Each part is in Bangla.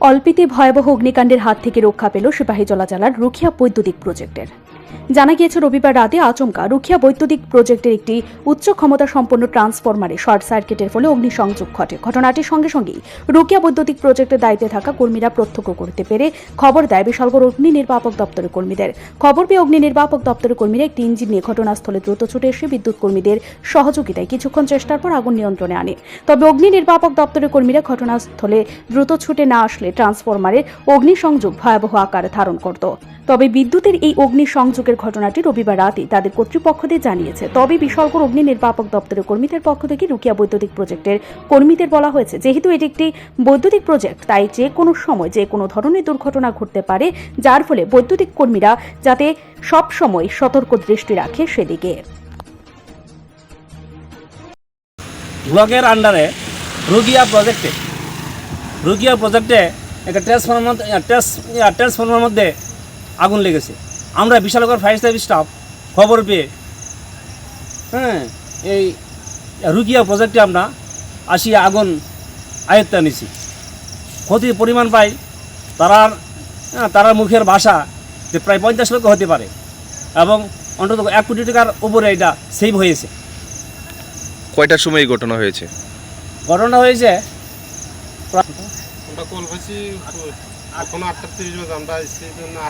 অল্পিতে ভয়াবহ অগ্নিকাণ্ডের হাত থেকে রক্ষা পেল সিপাহী জেলার রুখিয়া বৈদ্যুতিক প্রজেক্টের। জানা গিয়েছে, রবিবার রাতে আচমকা রুখিয়া বৈদ্যুতিক প্রজেক্টের একটি উচ্চ ক্ষমতা সম্পন্ন ট্রান্সফরমারে শর্ট সার্কিটের ফলে অগ্নিসংযোগ ঘটে। ঘটনাটির সঙ্গে সঙ্গেই রুকিয়া বৈদ্যুতিক প্রজেক্টের দায়িত্বে থাকা কর্মীরা প্রত্যক্ষ করতে পেরে খবর দেয়, বিশালগড় অগ্নি নির্বাপক দপ্তরের কর্মীদের। খবর পেয়ে অগ্নি নির্বাপক দপ্তরের কর্মীরা একটি ইঞ্জিন নিয়ে ঘটনাস্থলে দ্রুত ছুটে এসে বিদ্যুৎ কর্মীদের সহযোগিতায় কিছুক্ষণ চেষ্টার পর আগুন নিয়ন্ত্রণে আনে। তবে অগ্নি নির্বাপক দপ্তরের কর্মীরা ঘটনাস্থলে দ্রুত ছুটে না আসলে ট্রান্সফরমারের অগ্নিসংযোগ ভয়াবহ আকার ধারণ করত। তবে বিদ্যুতের এই অগ্নিসংযোগের ঘটনাটি রবিবার রাতে তাদের কর্তৃপক্ষদের জানিয়েছে। তবে বিশালগড় অগ্নি নির্বাপক দপ্তরের কর্মীদের পক্ষ থেকে রুকিয়া বৈদ্যুতিক প্রজেক্টের কর্মীদের বলা হয়েছে। যেহেতু এটি একটি বৈদ্যুতিক প্রজেক্ট, তাই যে কোনো সময় যে কোনো ধরনের দুর্ঘটনা ঘটতে পারে, যার ফলে বৈদ্যুতিক কর্মীরা যাতে সব সময় সতর্ক দৃষ্টি রাখে সেদিকে। আন্ডারে রুগিয়া প্রজেক্টে রুগিয়া প্রজেক্টে একটা ট্রান্সফর্মার ট্রান্সফর্মার মধ্যে আগুন লেগেছে। আমরা বিশালগড় ফায়ার সার্ভিস স্টাফ খবর পেয়ে হ্যাঁ এই রুগিয়া প্রজেক্টে আমরা আসিয়া আগুন আয়ত্তে নিছি ক্ষতির পরিমাণ পাই তারার হ্যাঁ, তারার মুখের ভাষা যে প্রায় পঞ্চাশ লক্ষ হতে পারে এবং অন্তত এক কোটি টাকার উপরে এটা সেভ হয়েছে। কয়টার সময় এই ঘটনা হয়েছে? ঘটনা হয়েছে এখনও আটটা তিরিশ বাজে আমরা এসেছি না,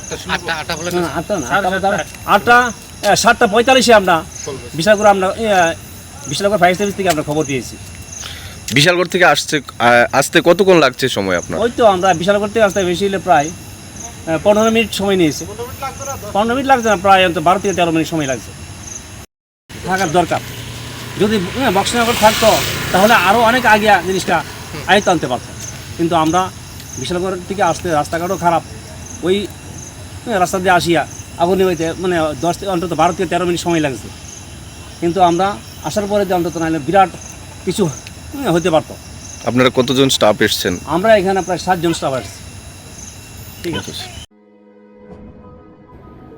সাতটা। পঁয়তাল্লিশে আমরা কল পাইছি বিশাল করে আমরা এ, বিশাল করে ফায়ার সার্ভিস থেকে আমরা খবর পেয়েছি বিশালগড় থেকে আসছে আসতে কতক্ষণ লাগছে সময় আপনার? ওই তো আমরা বিশাল করতে আসতে বেশি হলে প্রায় পনেরো মিনিট সময় নিয়েছি। পনেরো মিনিট লাগছে না প্রায় অন্তত বারো থেকে তেরো মিনিট সময় লাগছে। থাকার দরকার। যদি বক্সনগর থাকতো তাহলে আরও অনেক আগে জিনিসটা আয়ত্ত আনতে পারতো কিন্তু আমরা বিশালগড় থেকে আসতে রাস্তাঘাটও খারাপ। ওই রাস্তা দিয়ে আসিয়া আগুন হইতে মানে দশ থেকে অন্তত বারো থেকে তেরো মিনিট সময় লাগছে। কিন্তু আমরা আসার পরে যে অন্তত নাহলে বিরাট কিছু হতে পারত। আপনারা কতজন স্টাফ এসছেন? আমরা এখানে প্রায় সাতজন স্টাফ আসছি ঠিক আছে।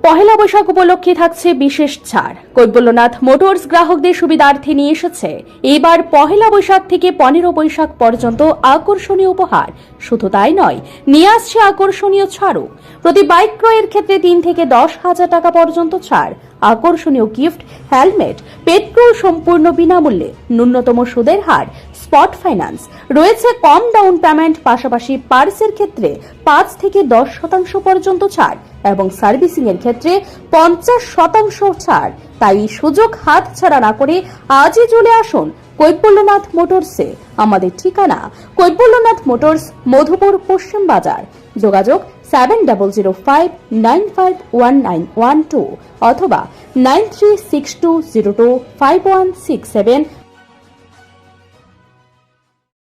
পহেলা বৈশাখ উপলক্ষে থাকছে বিশেষ ছাড়। কৈবল্যনাথ মোটরস গ্রাহকদের সুবিধার্থে নিয়ে এসেছে। এবার পহেলা বৈশাখ থেকে পনেরো বৈশাখ পর্যন্ত আকর্ষণীয় উপহার। শুধু তাই নয়, নিয়ে আসছে আকর্ষণীয় ছাড়ও। প্রতি বাইক ক্রয়ের ক্ষেত্রে তিন থেকে দশ হাজার টাকা পর্যন্ত ছাড়। আকর্ষণীয় গিফট, হেলমেট, পেট্রোল সম্পূর্ণ বিনামূল্যে। ন্যূনতম সুদের হার স্পট ফাইন্যান্স। রয়েছে কম ডাউন পেমেন্ট, পাশাপাশি পার্সের ক্ষেত্রে পাঁচ থেকে দশ শতাংশ পর্যন্ত ছাড় এবং সার্ভিসিং এর ক্ষেত্রে পঞ্চাশ শতাংশ ছাড়। তাই সুযোগ হাত ছাড়া না করে আজই চলে আসুন কৈবল্যনাথ মোটরসে। আমাদের ঠিকানা কৈবল্যনাথ মোটরস, মধুপুর, পশ্চিম বাজার। যোগাযোগ seven double zero five nine five one nine one two অথবা nine three six two zero two five one six seven